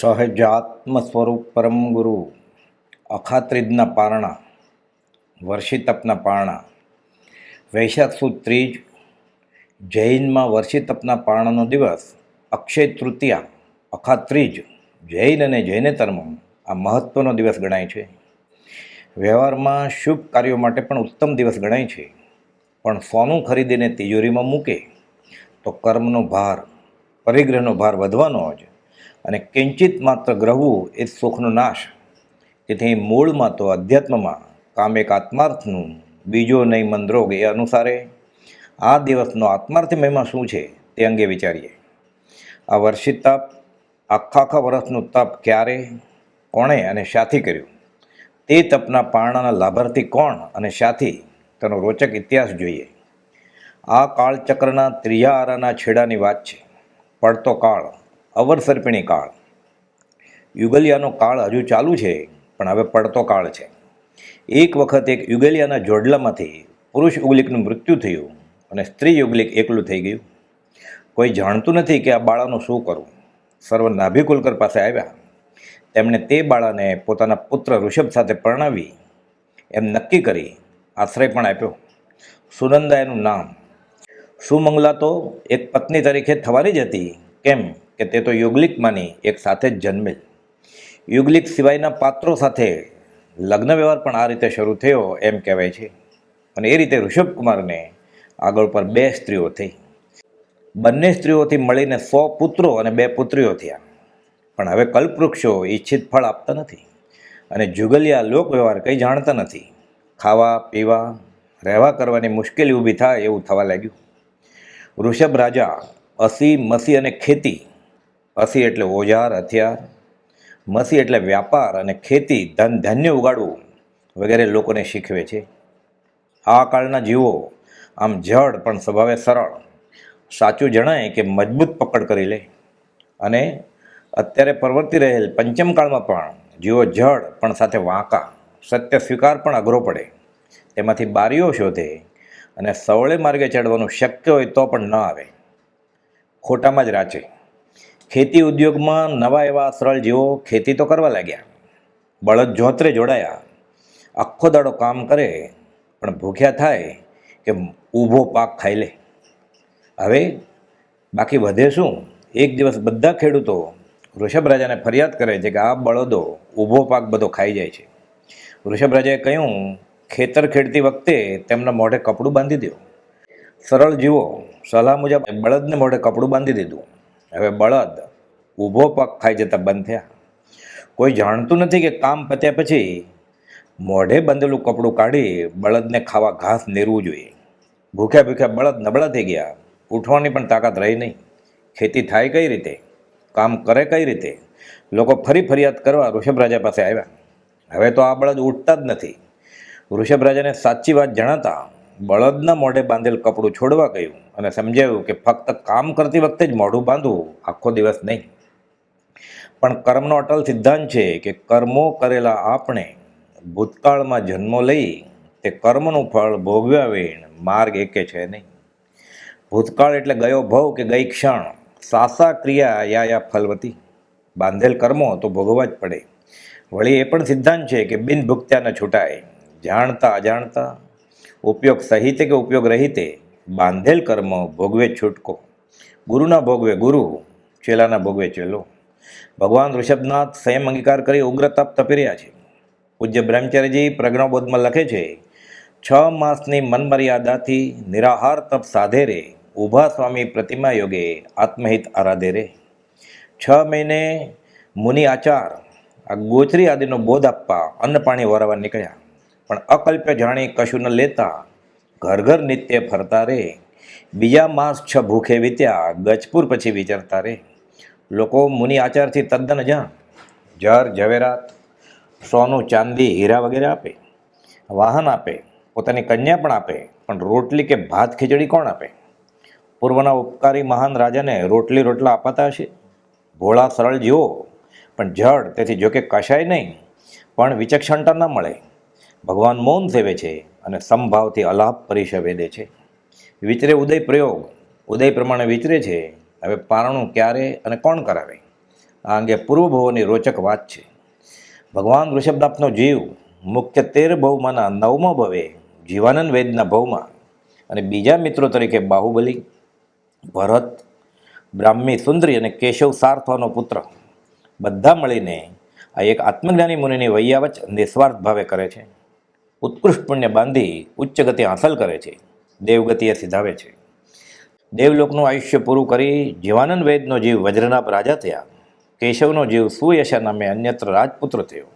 સહજાત્મ સ્વરૂપ પરમ ગુરુ અખાત્રિજના પારણા, વર્ષિતપના પારણા. વૈશાખ સુદ ત્રીજ જૈનમાં વર્ષિતપના પારણાનો દિવસ, અક્ષય તૃતીયા, અખાત્રીજ, જૈન અને જૈનેતરમાં આ મહત્ત્વનો દિવસ ગણાય છે. વ્યવહારમાં શુભ કાર્યો માટે પણ ઉત્તમ દિવસ ગણાય છે. પણ સોનું ખરીદીને તિજોરીમાં મૂકે, તો કર્મનો ભાર, પરિગ્રહનો ભાર વધવાનો જ અને કિંચિત માત્ર ગ્રહવું એ સુખનો નાશ. તેથી મૂળમાં તો અધ્યાત્મમાં કામેક આત્માર્થનું, બીજો નહીં મંદરોગ એ અનુસારે. આ દિવસનો આત્માર્થી મહિમા શું છે તે અંગે વિચારીએ. આ વર્ષિત તપ, આખા આખા વર્ષનું તપ ક્યારે, કોણે અને શાથી કર્યું? તે તપના પારણાના લાભાર્થી કોણ અને શાથી? તેનો રોચક ઇતિહાસ જોઈએ. આ કાળચક્રના ત્રીજા આરાના છેડાની વાત છે. પડતો કાળ અવરસર્પિણી કાળ. યુગલિયાનો કાળ હજુ ચાલુ છે, પણ હવે પડતો કાળ છે. એક વખત એક યુગલિયાના જોડલામાંથી પુરુષ યુગલિકનું મૃત્યુ થયું અને સ્ત્રી યુગલિક એકલું થઈ ગયું. કોઈ જાણતું નથી કે આ બાળાનું શું કરવું સર્વ નાભિકુલકર પાસે આવ્યા. તેમણે તે બાળાને પોતાના પુત્ર ઋષભ સાથે પરણાવી. એમ નક્કી કરી આશ્રય પણ આપ્યો. સુનંદા એનું નામ. સુમંગલા તો એક પત્ની તરીકે થવાની જ હતી. કેમ? કે તે તો યુગલિકમાંની એક સાથે જ જન્મેલ યુગલિક સિવાયના પાત્રો સાથે લગ્ન વ્યવહાર પણ આ રીતે શરૂ થયો એમ કહેવાય છે. અને એ રીતે ઋષભકુમારને આગળ પર બે સ્ત્રીઓ થઈ. બંને સ્ત્રીઓથી મળીને સો પુત્રો અને બે પુત્રીઓ થયા. પણ હવે કલ્પવૃક્ષો ઈચ્છિત ફળ આપતા નથી. અને જુગલિયા લોકવ્યવહાર કંઈ જાણતા નથી. ખાવા, પીવા, રહેવા કરવાની મુશ્કેલી ઊભી થાય એવું થવા લાગ્યું. વૃષભ રાજા અસી, મસી અને ખેતી અસી એટલે ઓજાર, હથિયાર, મસી એટલે વ્યાપાર અને ખેતી, ધન, ધાન્ય ઉગાડવું વગેરે લોકોને શીખવે છે. આ કાળના જીવો આમ જડ પણ સ્વભાવે સરળ. સાચું જણાય કે મજબૂત પકડ કરી લે. અને અત્યારે પ્રવર્તી રહેલ પંચમ કાળમાં પણ જીવો જડ પણ સાથે વાંકા, સત્ય સ્વીકાર પણ અઘરો પડે. તેમાંથી બારીઓ શોધે અને સવળે માર્ગે ચડવાનું શક્ય હોય તો પણ ન આવે. ખોટામાં જ રાચે. ખેતી ઉદ્યોગમાં નવા એવા સરળ જીવો ખેતી તો કરવા લાગ્યા. બળદ જોતરે જોડાયા. આખો દાડો કામ કરે, પણ ભૂખ્યા થાય કે ઊભો પાક ખાઈ લે. હવે બાકી વધે શું? એક દિવસ બધા ખેડૂતો વૃષભ રાજાને ફરિયાદ કરે છે કે આ બળદો ઊભો પાક બધો ખાઈ જાય છે. વૃષભ રાજાએ કહ્યું, ખેતર ખેડતી વખતે તેમના મોઢે કપડું બાંધી દો સરળ જીવો, સલાહ મુજબ બળદને મોઢે કપડું બાંધી દીધું. હવે બળદ ઊભો પગ ખાઈ જતા બંધ થયા. કોઈ જાણતું નથી કે કામ પત્યા પછી મોઢે બંધેલું કપડું કાઢી બળદને ખાવા ઘાસ નેરવું જોઈએ. ભૂખ્યા ભૂખ્યા બળદ નબળા થઈ ગયા. ઉઠવાની પણ તાકાત રહી નહીં. ખેતી થાય કઈ રીતે? કામ કરે કઈ રીતે? લોકો ફરી ફરિયાદ કરવા ઋષભ રાજા પાસે આવ્યા. હવે તો આ બળદ ઉઠતા જ નથી. ઋષભ રાજાને સાચી વાત જણાતા બળદના મોઢે બાંધેલ કપડું છોડવા ગયું અને સમજાવ્યું કે ફક્ત કામ કરતી વખતે જ મોઢું બાંધવું આખો દિવસ નહીં. પણ કર્મનો અટલ સિદ્ધાંત છે કે કર્મો કરેલા આપણે ભૂતકાળમાં જન્મો લઈ તે કર્મનું ફળ ભોગવ્યા વેણ માર્ગ એકે છે નહીં. ભૂતકાળ એટલે ગયો ભવ કે ગઈ ક્ષણ. સાસા ક્રિયા યા યા ફલવતી. બાંધેલ કર્મો તો ભોગવવા જ પડે. વળી એ પણ સિદ્ધાંત છે કે બિન ભૂક્ત્યા છૂટાય. જાણતા અજાણતા ઉપયોગ સહિતે કે ઉપયોગ રહિતે બાંધેલ કર્મ ભોગવે છૂટકો. ગુરુના ભોગવે ગુરુ, ચેલાના ભોગવે ચેલો. ભગવાન ઋષભનાથ સંયમ અંગીકાર કરી ઉગ્ર તપ તપી રહ્યા છે. પૂજ્ય બ્રહ્મચારીજી પ્રજ્ઞાબોધમાં લખે છે, છ માસની મનમર્યાદાથી નિરાહાર તપ સાધે રે, ઊભા સ્વામી પ્રતિમા યોગે આત્મહિત આરાધે રે. છ મહિને મુનિ આચાર, આ ગોચરી આદિનો બોધ આપવા અન્ન પાણી વરાવવા નીકળ્યા. પણ અકલ્પ્ય જાણી કશું ન લેતા ઘર ઘર નિત્ય ફરતા રે. બીજા માસ છ ભૂખે વીત્યા, ગજપુર પછી વિચારતા રે. લોકો મુનિ આચારથી તદ્દન જાણ. જર, ઝવેરાત, સોનું, ચાંદી, હીરા વગેરે આપે. વાહન આપે, પોતાની કન્યા પણ આપે, પણ રોટલી કે ભાત ખીચડી કોણ આપે? પૂર્વના ઉપકારી મહાન રાજાને રોટલી રોટલા અપાતા હશે? ભોળા સરળ જીવો, પણ જડ, તેથી જોકે કશાય નહીં, પણ વિચક્ષણતા ન મળે. ભગવાન મૌન સેવે છે અને સમભાવથી અલાપ પરિષય વેદે છે. વિચરે ઉદય પ્રયોગ, ઉદય પ્રમાણે વિચરે છે. હવે પારણું ક્યારે અને કોણ કરાવે? આ અંગે પૂર્વભવોની રોચક વાત છે. ભગવાન ઋષભનાથનો જીવ મુખ્ય તેર ભવમાંના નવમો ભવે, જીવાનંદ વેદના ભવમાં. અને બીજા મિત્રો તરીકે બાહુબલી, ભરત, બ્રાહ્મી સુંદરી અને કેશવ સાર્થવાનો પુત્ર. બધા મળીને આ એક આત્મજ્ઞાની મુનિની વૈયાવચ નિસ્વાર્થ ભાવે કરે છે. ઉત્કૃષ્ટ પુણ્ય બાંધી ઉચ્ચ ગતિ હાંસલ કરે છે દેવગતિએ સિધાવે છે. દેવલોકનું આયુષ્ય પૂરું કરી જીવાનંદ વૈદનો જીવ વજ્રનાભ રાજા થયા. કેશવનો જીવ સુયશા નામે અન્યત્ર રાજપુત્ર થયો.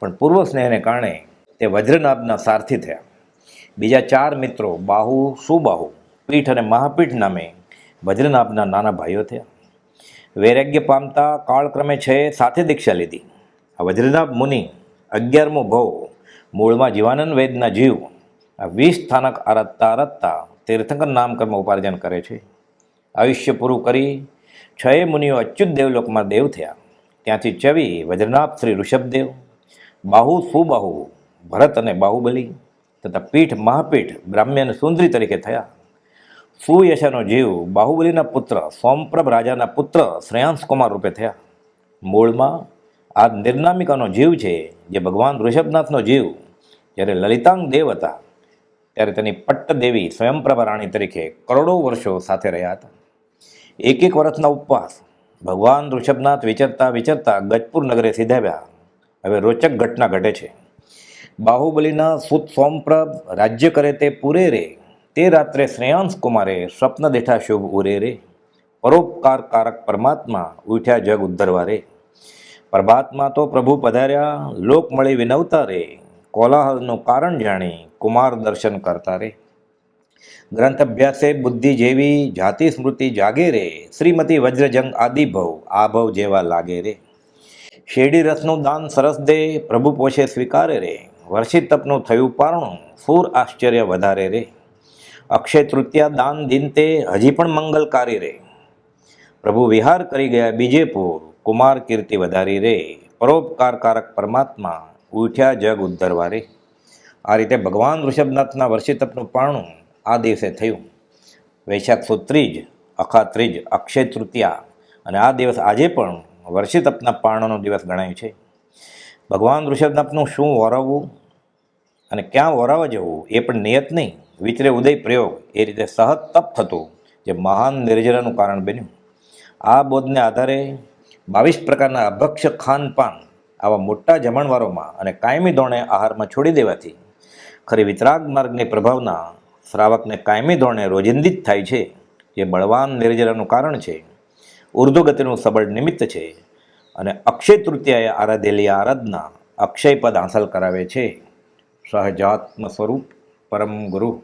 પણ પૂર્વ સ્નેહને કારણે તે વજ્રનાભના સારથી થયા. બીજા ચાર મિત્રો બાહુ, સુબાહુ, પીઠ અને મહાપીઠ નામે વજ્રનાભના નાના ભાઈઓ થયા. વૈરાગ્ય પામતા કાળક્રમે છે સાથે દીક્ષા લીધી. આ વજ્રનાભ મુનિ અગિયારમો ભવ મૂળમાં જીવાનંદ વેદના જીવ, આ વીસ સ્થાનક આરતતા આરતતા તીર્થંકર નામકર્મ ઉપાર્જન કરે છે. આયુષ્ય પૂરું કરી છએ મુનિઓ અચ્યુત દેવલોકમાં દેવ થયા. ત્યાંથી ચવી વજ્રનાભ શ્રી ઋષભદેવ, બાહુ સુબાહુ, ભરત અને બાહુબલી તથા પીઠ મહાપીઠ બ્રાહ્મ્ય અને સુંદરી તરીકે થયા. સુયશાનો જીવ બાહુબલીના પુત્ર, સોમપ્રભ રાજાના પુત્ર શ્રેયાંશ કુમાર રૂપે થયા. મૂળમાં આ નિર્નામિકાનો જીવ છે, જે ભગવાન ઋષભનાથનો જીવ, જ્યારે લલિતાંગ દેવ હતા, ત્યારે તેની પટ્ટ દેવી સ્વયંપ્રભા રાણી તરીકે કરોડો વર્ષો સાથે રહ્યા હતા. એક એક વર્ષના ઉપવાસ ભગવાન ઋષભનાથ વિચરતા વિચરતા ગજપુર નગરે સીધાવ્યા. હવે રોચક ઘટના ઘટે છે. બાહુબલીના સુત સોમપ્રભ રાજ્ય કરે તે પૂરે રે, તે રાત્રે શ્રેયાંશ કુમારે સ્વપ્ન દેઠા શુભ ઉરે રે. પરોપકાર કારક પરમાત્મા ઉઠ્યા જગ ઉદ્ધરવા રે. પ્રભાતમાં તો પ્રભુ પધાર્યા, લોક મળી વિનવતા રે. કોલાહલનું કારણ જાણી, કુમાર દર્શન કરતા રે. ગ્રંથ અભ્યાસે બુદ્ધિ જેવી જાતિ સ્મૃતિ જાગે રે. શ્રીમતી વજ્રજંગ આદિ ભવ, આ ભવ જેવા લાગે રે. શેરડી રસનું દાન સરસ દે, પ્રભુ પોષે સ્વીકારે રે. વર્ષિત તપનું થયું પારણું, સૂર આશ્ચર્ય વધારે રે. અક્ષય તૃતીયા દાન દિન તે હજી પણ મંગલકારી રે. પ્રભુ વિહાર કરી ગયા બીજેપુર કુમાર કીર્તિ વધારી રે પરોપકારકારક પરમાત્મા ઉઠ્યા જગ ઉદ્ધરવા રે. આ રીતે ભગવાન ઋષભનાથના વર્ષિતપનું પારણું આ દિવસે થયું. વૈશાખ સુદ ત્રીજ અખા ત્રીજ અક્ષય તૃતીયા અને આ દિવસ આજે પણ વર્ષિતપના પારણોનો દિવસ ગણાય છે. ભગવાન ઋષભનાથનું શું વરાવવું અને ક્યાં વરાવવા જવું એ પણ નિયત નહીં. વિચરે ઉદય પ્રયોગ એ રીતે સહજ તપ થતું જે મહાન નિર્જરાનું કારણ બન્યું. આ બોધને આધારે બાવીસ પ્રકારના અભક્ષ્ય ખાનપાન આવા મોટા જમણવારોમાં અને કાયમી ધોરણે આહારમાં છોડી દેવાથી ખરી વિતરાગ માર્ગની પ્રભાવના શ્રાવકને કાયમી ધોરણે રોજિંદી જ થાય છે. જે બળવાન નિર્જરાનું કારણ છે. ઉર્ધ્વગતિનું સબળ નિમિત્ત છે અને અક્ષય તૃતીયાએ આરાધેલી આરાધના અક્ષય પદ હાંસલ કરાવે છે. સહજાત્મ સ્વરૂપ પરમ ગુરુ